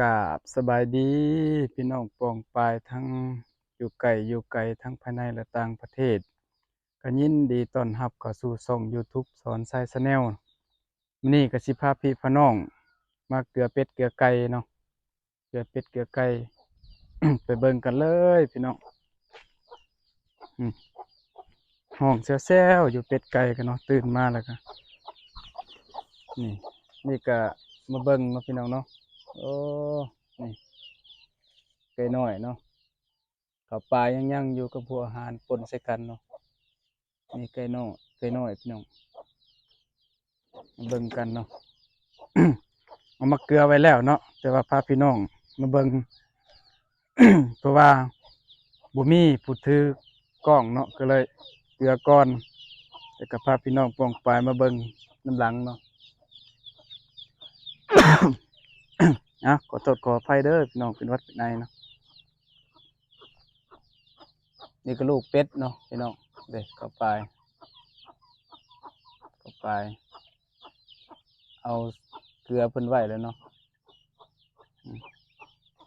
กาบสบายดีพี่น้องปองปายทั้งอยู่ไกลอยู่ไกลทั้งภายในและต่างประเทศก็ยินดีต้อนรับเข้าสู่ช่อง YouTube สอนไซส์แนลมื้อนี้ก็สิพาพี่พน้อง มาเกลือเป็ดเกลือไก่เนาะเกลือเป็ดเกลือไก่ไปเบิ่งกันเลยพี่น้องห้องแซวๆอยู่เป็ดไก่กันเนาะตื่นมาแล้วก็นี่นี่ก็มาเบิ่งเนาะพี่น้องเนาะ โอ้นี่ไก่น้อยเนาะเขาวปลายังยังอยู่กับพวกอาหารปนใส่กันเนาะนี่ไก่น้อยไก่น้อยพี่น้องมาเบิ่งกันเนาะเอามาเกลือไว้แล้วเนาะแต่ว่าพาพี่น้องมาเบิ่งเพราะว่าบ่มีผู้ถือกล้องเนาะก็เลยเกลือก่อนแต่ก็พาพี่น้องปองปายมาเบิ่งน้ำหลังเนาะ อะขอโทษขออภัยเด้อพี่น้องเป็นวัดเป็นเนาะนี่ก็ลูกเป็ดเนาะพี่น้องเด็กเข้าไป เข้าไป เอาเกลือเพิ่นไว้แล้วเนาะ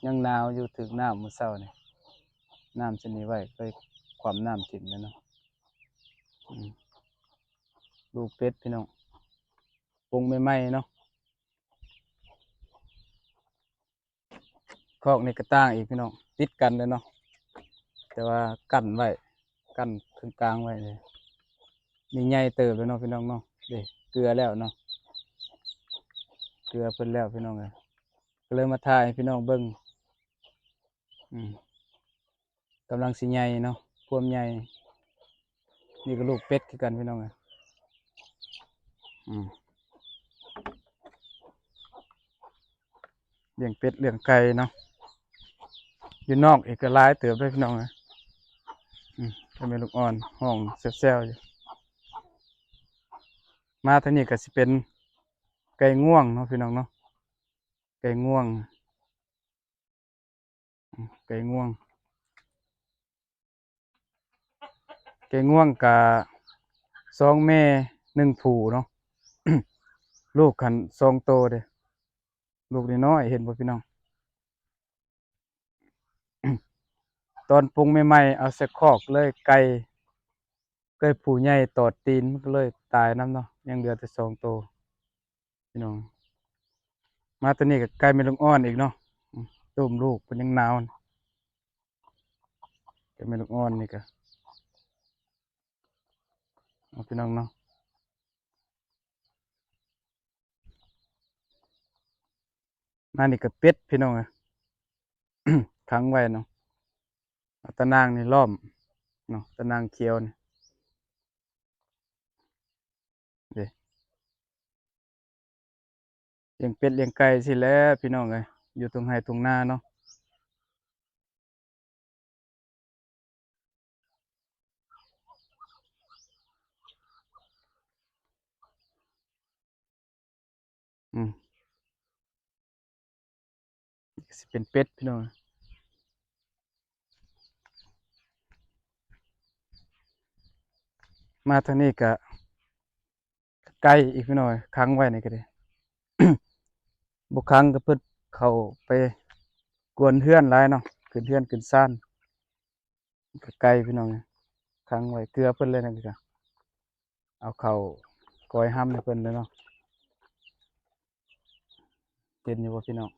ยังหนาวอยู่ถึงน้ำมื้อเช้านี่น้ำชนิดไว้ไปความน้ำถิ่มแล้วเนาะลูกเป็ดพี่น้องปรุงใหม่ๆเนาะ คอกในกระตั้งอีกพี่น้องติดกันเลยเนาะแต่ว่ากั้นไว้กั้นครึ่งกลางไว้เลยนี่ใหญ่เติบเลยเนาะพี่น้องเนาะเด็เกลือแล้วเนาะเกลือเพิ่นแล้วพี่น้องเลยก็เลยมาถ่ายพี่น้องเบิ้งกำลังสิใหญ่เนาะพวมใหญ่นี่ก็ลูกเป็ดคือกันพี่น้องเลยเลี้ยงเป็ดเลี้ยงไก่เนาะ อยู่นอกอีกก็หลายเติบด้พี่น้องนะอืมก็เป็นลูกอ่อนห้องแซวๆอยู่ มาทานี้ก็สิเป็นไก่ง่วงเนาะพี่น้องเนาะไก่ง่วง ไก่ง่วง ไก่ง่วงกับสองแม่หนึ่งผูเนาะลูกขันสองโตเด้ลูกน้อยเห็นบ่พี่น้อง ตอนปรุงใหม่ๆเอาใส่คอกเลยไก่ไก่ผู้ใหญ่ตอดตีนมันก็เลยตายน้ำเนาะยังเหลือแต่สองตัวพี่น้อง มาตัวนี้กับไก่ไม่ลงอ่อนอีกเนาะอืมต้มลูกเป็นยังหนาวนะไก่ไม่ลงอ่อนนี่ก็เอาพี่น้องเนาะมานี่กับเป็ดพี่น้องอะขังไว้เนาะ เอาตะนางนี่ล้อมเนาะตะนางเขียวนี่เด้เลี้ยงเป็ดเลี้ยงไก่สิแล้วพี่น้องเอ้ยอยู่ตรงไห้ตรงหน้าเนาะอืมสิเป็นเป็ดพี่น้อง มาทางนี้ก็ไก่อีกพี่น้อยขังไว้นี่ก็ได้บุครั้งก็เพิ่นเขาไปกวนเฮือนหลายเนาะขึ้นเฮือนขึ้นซ่านก็ไก่พี่น้องขังไว้เกลือเพิ่นเลยนะพี่จ้ะเอาเข้ากอยห้ำให้เพิ่นเลยเนาะเห็นอยู่บ่พี่น้อง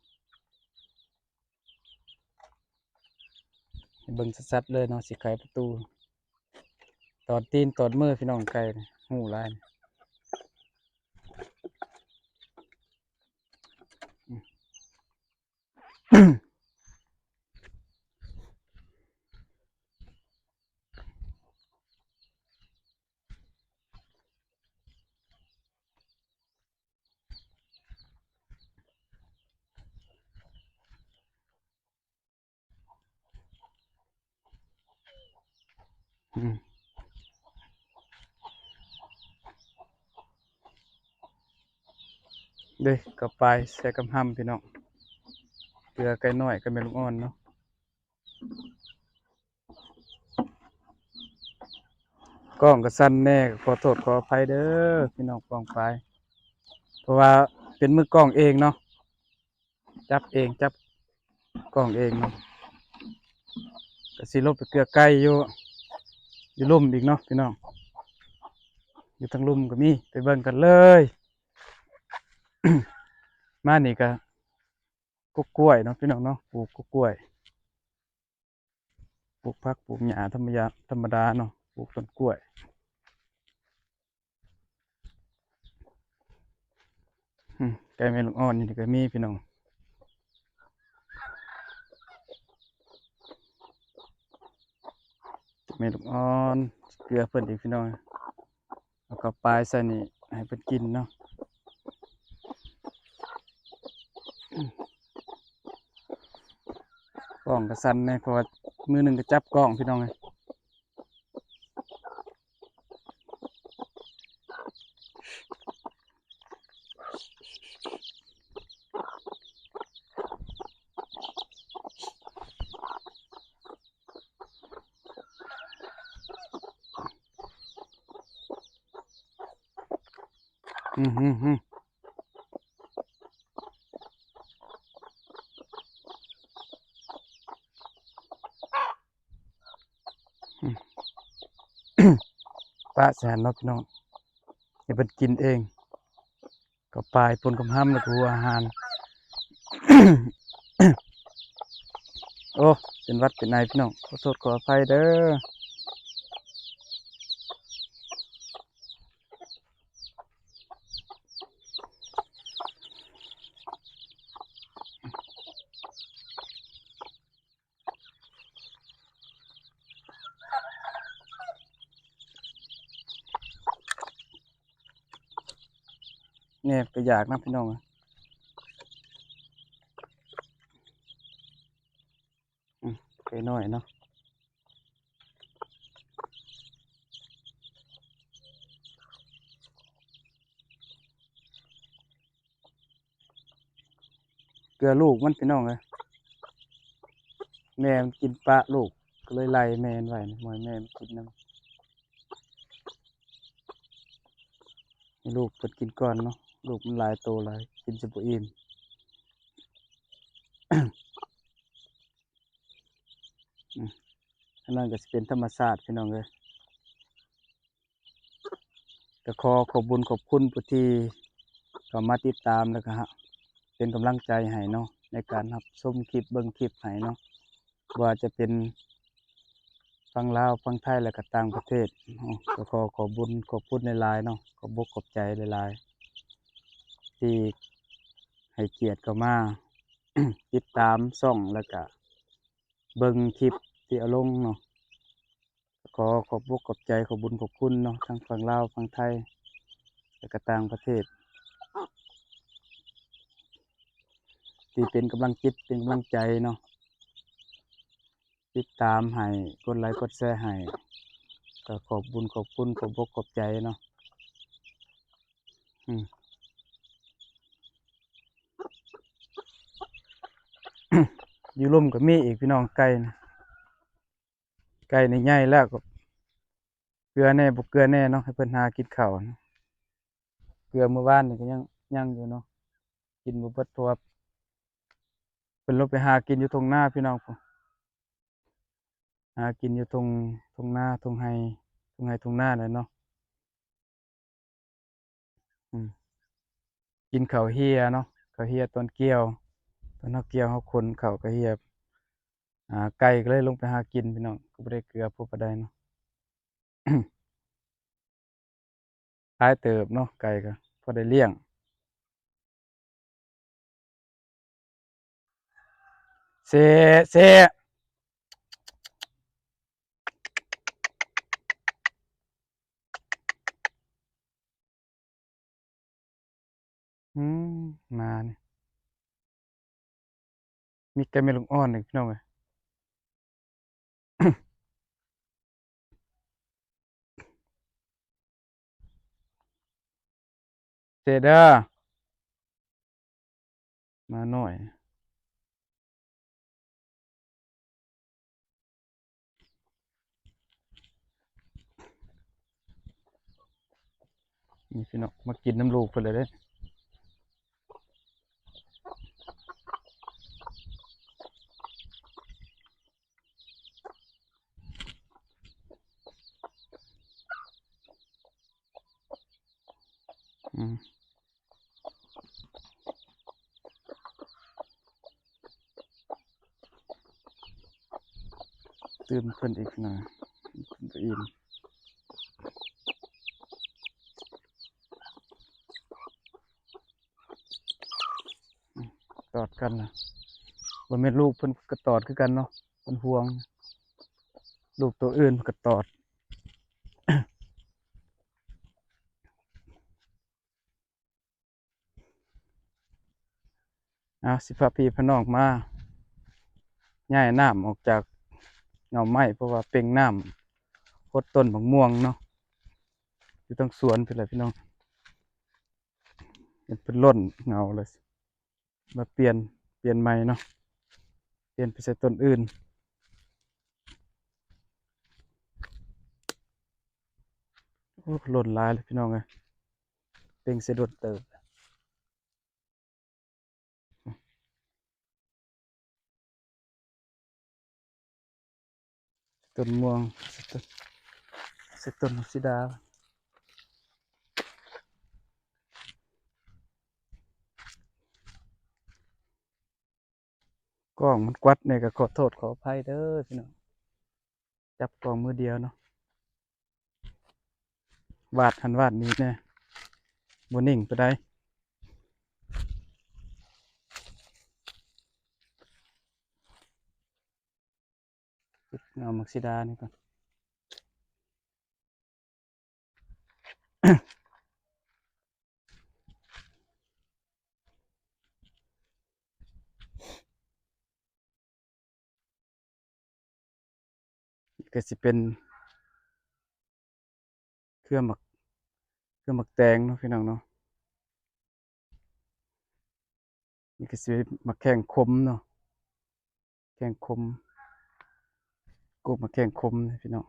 เบิ่งชัดๆเลยเนาะสิไขประตู อดตีนตอดมือพี่น้องไก่หูลายอื เด้กลับไปใส่กำห้ำพี่น้องเกลือไก่น้อยกับแม่ลูกอ่อนเนาะกล้องก็สั้นแน่ขอโทษขออภัยเด้อพี่น้องปองไปเพราะว่าเป็นมือกล้องเองเนาะจับเองจับกล้องเองเนาะก็สิลบไปเกลือไก่อยู่อยู่ลุ่มอีกเนาะพี่น้องอยู่ทางลุ่มก็มีไปเบิ่งกันเลย มานี่ก็กุกกล้วยเนาะพี่น้องเนาะปลูกกุกกล้วยปลูกผักปลูกหญ้าธรรมดาธรรมดาเนาะปลูกต้นกล้วยไก่แม่ลูกอ่อนนี่ก็มีพี่น้องแม่ลูกอ่อนเกลือเพิ่นอีกพี่น้องแล้วก็ปลายใส่นี่ให้เพิ่นกินเนาะอืม กล้องก็สั่นเลยเพราะว่ามือหนึ่งก็จับกล้องพี่น้องเลยอืมอืมอืม ป้าแสนเนาะพี่น้องให้เพิ่นกินเอง ก็ปลายปนกับห้ำแล้วก็อาหาร โอ้เป็นวัดเป็นไอพี่น้องขอโทษขออภัยเด้อ เนี่ยก็อยากนะพี่น้องอะอืมไปหน่อยเนาะเกลือลูกมันพี่น้องเลยแม่มันกินปลาลูกก็เลยไล่แม่นไว้นะมอยแม่มันกินน้ำให้ลูกเปิดกินก่อนเนาะ ลูกมันหลายโตหลายกินจะบ่อิ่มอันนั้นก็สิเป็นธรรมชาติพี่น้องเลยก็ขอขอบบุญขอบคุณผู้ที่มาติดตามแล้วก็ฮะเป็นกำลังใจให้เนาะในการรับชมคลิปเบิ่งคลิปให้เนาะว่าจะเป็นฟังลาวฟังไทยและก็ต่างประเทศเนาะก็ขอขอบบุญขอบคุณในลายเนาะขอบอกขอบใจหลาย ที่ให้เกียรติเข้ามาติดตามช่องแล้วก็เบิ่งคลิปที่เอาลงเนาะขอขอบอกขอบใจขอบุญขอบคุณเนาะทั้งฝั่งลาวฝั่งไทย และก็ต่างประเทศ ที่เป็นกำลังจิตเป็นกำลังใจเนาะติดตามให้กดไลค์กดแชร์ให้ก็ขอบบุญขอบคุณขอบอกขอบใจเนาะอืม อยู่ร่มกับมีอีกพี่น้องไก่นะไก่ในใหญ่แล้วก็เกลือแน่บุกเกลือแน่เนาะให้เพิ่นหากินข้าวนะเกลือเมื่อวานนี่ก็ยังยังอยู่เนาะกินบ่เบิดเพราะว่าเพิ่นลงไปหากินอยู่ตรงหน้าพี่น้องหากินอยู่ตรงตรงหน้าตรงไห้ตรงไห้ตรงหน้าเลยเนาะกินข้าวเฮียเนาะข้าวเฮียตอนเกี่ยว ตอนเฮาเกี่ยวเฮาคนเข้าก็เหียอ่าไก่ก็เลยลงไปหากินพี่น้องก็บ่ได้เกลือพวกปลาได้เนาะหลายเติบเนาะไก่ก็พอได้เลี้ยงเซเซอืมมานี่ มีไก่แม่ลูกอ่อนอีกพี่น้องเอ้ยเซเด้อมาหน่อย นี่พี่น้องมากินน้ำลูกเพิ่นเลยเด้ อืมตื่มขึ้นอีกหน่อยขึ้นไปอิ่มอืมตอดกันนะบ่แม่นลูกเพิ่นก็ตอดคือกันเนาะเพิ่นห่วง ลูกตัวอื่นเพิ่นก็ตอด เอาสิพาพี่พน้องมาย้ายน้ำออกจากเงาไม้เพราะว่าเป่งน้ำพดต้นมะม่วงเนาะอยู่ตั้งสวนไปเลยพี่น้องเห็นเป็นล้นเงาเลยมาเปลี่ยนเปลี่ยนใหม่เนาะเปลี่ยนไปใส่ต้นอื่นโอ้หล่นลายเลยพี่น้องเอ้ยเป่งเสดดเติบ ต้นม่วงสต้นสต้นสิดาก้องมันกวัดเนี่ยก็ขอโทษขออภัยเด้อพี่น้องจับกล้องมือเดียวเนาะวาดหันวาดนี้แน่บนิ่งไปได้ เงามักซิดานี่ก่อนก็สิเป็น เครื่องหมัก เครื่องหมักแตงเนาะพี่น้องเนาะนี่ก็สิหมักแข้งคมเนาะแข้งคม กบมักแข้งคมนะพี่น้อง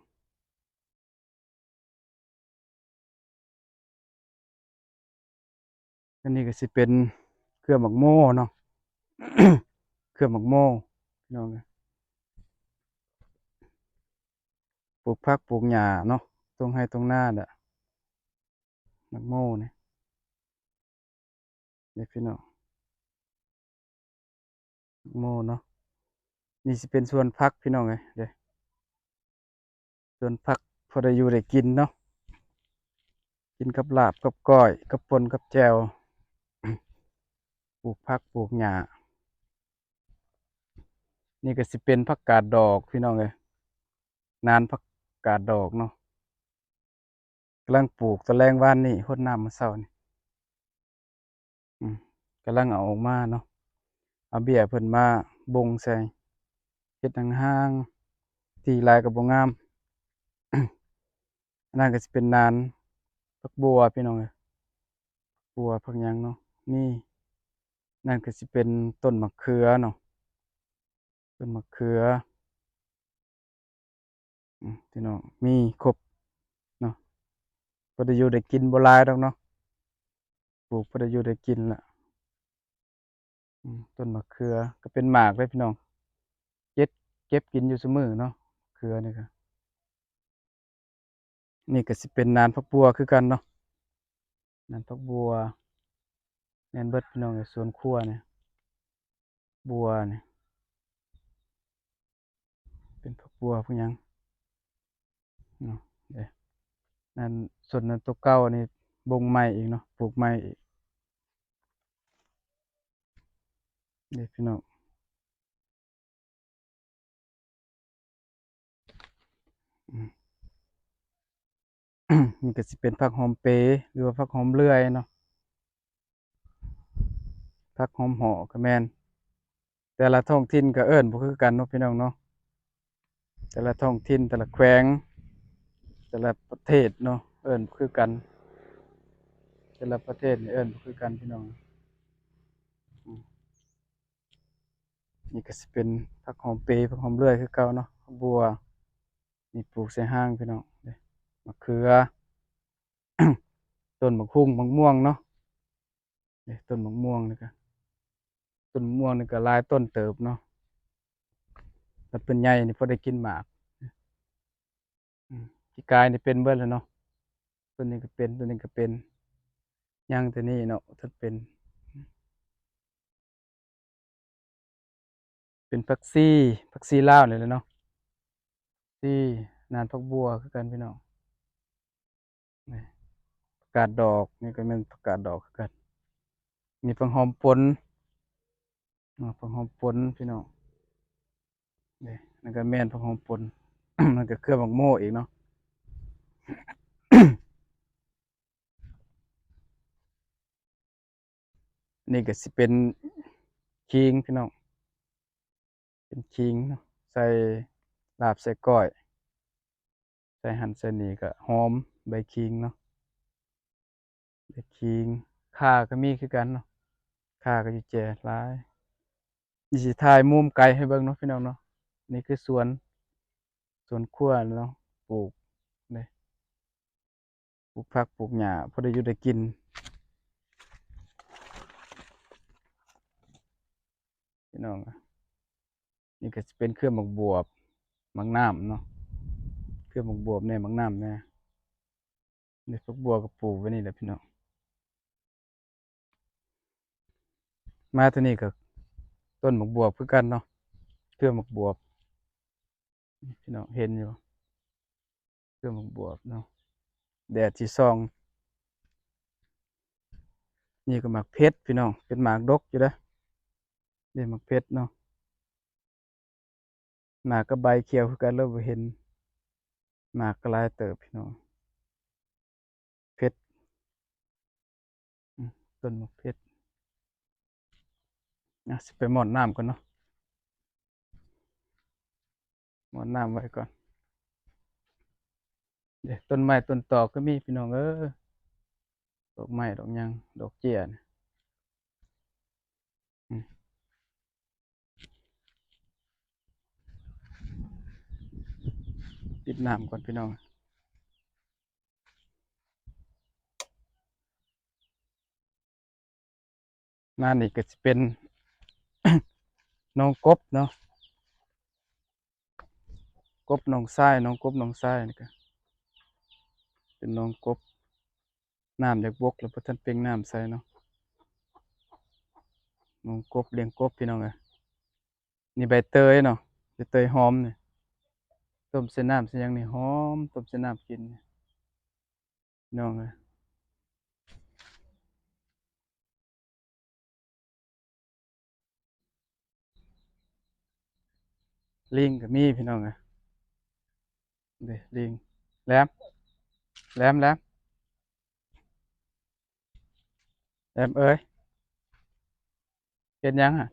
อันนี้ก็สิเป็นเครื่องหมักโม่เนาะ เครื่องหมักโม่พี่น้องเอ้ยปลูกผักปลูกหญ้าเนาะ ตรงให้ตรงหน้าน่ะหมักโม่เนี่ยเด็กพี่น้องโม่เนาะ นี่สิเป็นส่วนพักพี่น้องเอ้ยเด้ ส่วนพักพอได้อยู่ได้กินเนาะกินกับลาบกับก้อย กับปนกับแจวปลูกผักปลูกหญ้านี่ก็สิเป็นผักกาดดอกพี่น้องเอ้ยนานผักกาดดอกเนาะกำลังปลูกตะแรงว่านนี่รดน้ำมื้อเช้านี่กำลังเอาออกมาเนาะเอาเบี้ยเพิ่นมาบงใส่เฮ็ดห่างๆที่ลายก็บ่งาม อันนั้นก็สิเป็นนานผักบัวพี่น้องเอ้ยบัวผักยังเนาะนี่ นั่นก็สิเป็นต้นมะเขือเนาะต้นมะเขือพี่น้องมีครบเนาะพอได้อยู่ได้กินบ่หลายดอกเนาะปลูกพอได้อยู่ได้กินละต้นมะเขือก็เป็นหมากเลยพี่น้องเก็บเก็บกินอยู่ซุมื้อเนาะเขือนี่ก็ นี่ก็สิเป็นนานผักบัวคือกันเนาะนานผักบัวแมนเบิร์ดพี่น้องสวนครัวเนี่ยบัวเนี่ยเป็นผักบัวพวกยังเนาะเด้นั่นส่วนนั้นตัวเก่านี่บงใหม่อีกเนาะปลูกใหม่อีกเด้พี่น้อง นี่ก็สิเป็นผักหอมเปรย์หรือว่าผักหอมเลื่อยเนาะผักหอมห่อก็แมนแต่ละท้องถิ่นก็เอิ้นบ่คือกันเนาะพี่น้องเนาะแต่ละท้องถิ่นแต่ละแขวง แต่ละประเทศเนาะเอิ้นคือกัน แต่ละประเทศนี่เอิ้นคือกันพี่น้องมนี่ก็สิเป็นผักหอมเปรย์ผักหอมเลื่อยคือเก่าเนาะบัวนี่ปลูกใส่ห้างพี่น้องเด้ มะเขือ ต้นมะฮุ่งมะม่วงเนาะต้นมะม่วงนี่ก็ต้นมะม่วงนี่ก็ลายต้นเติบเนาะถ้าเป็นใหญ่นี่พอได้กินหมากอืมปีกายนี่เป็นเบิดแล้วเนาะต้นนี้ก็เป็นต้นนี้ก็เป็นยังแต่นี่เนาะถ้าเป็น เป็นผักซี่ผักซี่ลาวนี่แหละเนาะซี่นานผักบัวคือกันพี่น้อง กกาดดอกนี่ก็แม่นผักกาดดอกกันนี่ผักหอมปนผักหอมปนพี่น้องนี่นั่นก็แม่นผักหอมปนมันก็เครื่องบักโม่อีกเนาะนี่ก็สิเป็นคิงพี่น้องเป็นคิงเนาะใส่ลาบใส่ก้อย ใส่หั่นใส่นี่ก็หอม ใบคิงเนาะใบคิงข่าก็มีคือกันเนาะข่าก็อยู่แจหลายนี่สิถ่ายมุมไกลให้เบิ่งเนาะพี่น้องเนาะนี่คือสวนสวนครัวเนาะปลูกนี่ปลูกผักปลูกหญ้าพอได้อยู่ได้กินพี่น้องนี่ก็จะเป็นเครื่องหมักบวบหมักน้ำเนาะเครื่องหมักบวบเนี่ยหมักน้ำเนี่ย นี่พวกบัวกับปลูกไว้นี่แหละพี่น้อง มาตัวนี้ก็ต้นหมักบวบคือกันเนาะเครื่องหมักบวบ พี่น้องเห็นอยู่เครื่องหมักบวบเนาะ แดดที่ซอง นี่ก็หมากเพชรพี่น้อง เป็นหมากดกอยู่เด้อเด่หมากเพชรเนาะหมากกับใบเขียวคือกันเราบ่เห็นหมากก็หลายเติบพี่น้องเพชรอืม ต้นมากเพชรนะสิไปหมอนน้ำก่อนเนาะหมอนน้ำไว้ก่อน เดี๋ยวต้นไม้ต้นตอกก็มีพี่น้องเออดอกไม้ดอกยังดอกเจียนปิดน้ำก่อนพี่น้อง มานี่ก็จะเป็นน้องกบเนาะกบน้องทรายน้องกบน้องทรายนี่ก็เป็นน้องกบน้ำจากบกแล้วพอท่านเป่งน้ำใส่เนาะน้องกบเลี้ยงกบพี่น้องเอ้ยนี่ใบเตยเนาะใบเตยหอมเนี่ยต้มเส้นน้ำเส้นยังนี่หอมต้มเส้นน้ำกินน้องเล ลิงก็มีพี่น้องเลยเด้ลิงแหลมแหลมแหลมแหลมเอ้ยเป็นยังอะ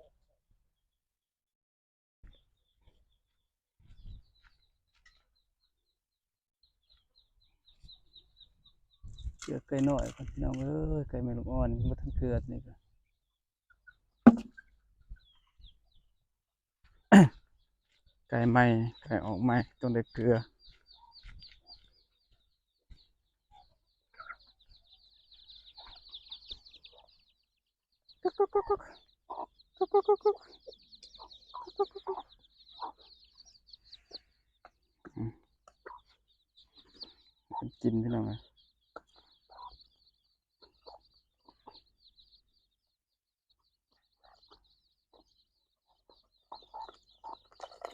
เกลือไก่น้อยก่อนพี่น้องเอ้ยไก่แม่ลูกอ่อนบ่ทันเกลือนี่ก็ ไก่ใหม่ไก่ออกใหม่ต้องได้เกลือกินพี่น้องเลยฮึ่มฮึ่มฮึ่มฮึ่มฮึ่ม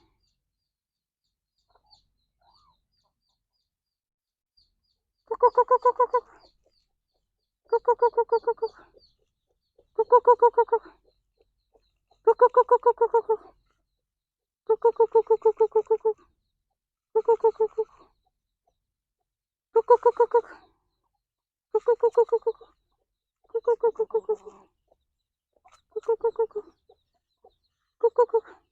Cook, cook, cook.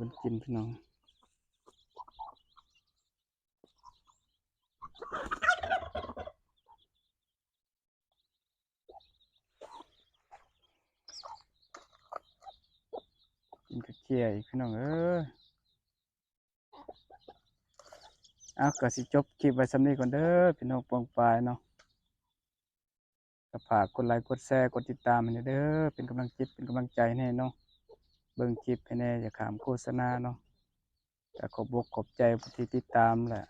มันกินพี่น้องกินกระเจียพี่น้องเอ้ยเอาก็สิจบคลิปไว้สำนี้ก่อนเด้อพี่น้องปองปายเนาะก็ฝากกดไลค์กดแชร์กดติดตามให้เด้อเป็นกำลังจิตเป็นกำลังใจให้เนาะ เบิ่งคลิปให้แน่อย่าขามโฆษณาเนาะแต่ขอบอกขอบใจผู้ที่ติดตามแหละ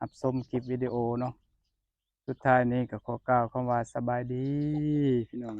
อับชมคลิปวิดีโอเนาะสุดท้ายนี้ก็ขอกล่าวคำว่าสบายดีพี่น้อง